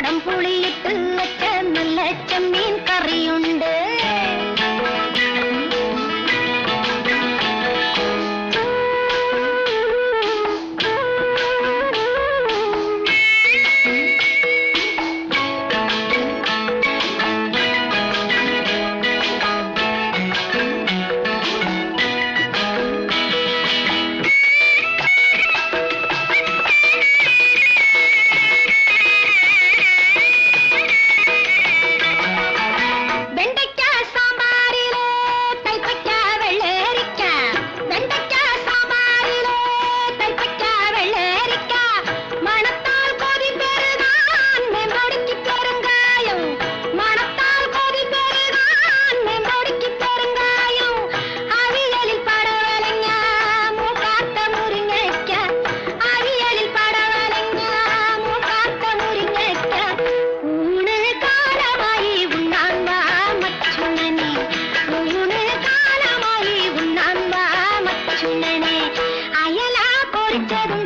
പടം പുളിയിട്ട് വെച്ച നല്ല ചെമ്മീൻ കറിയുണ്ട് चरू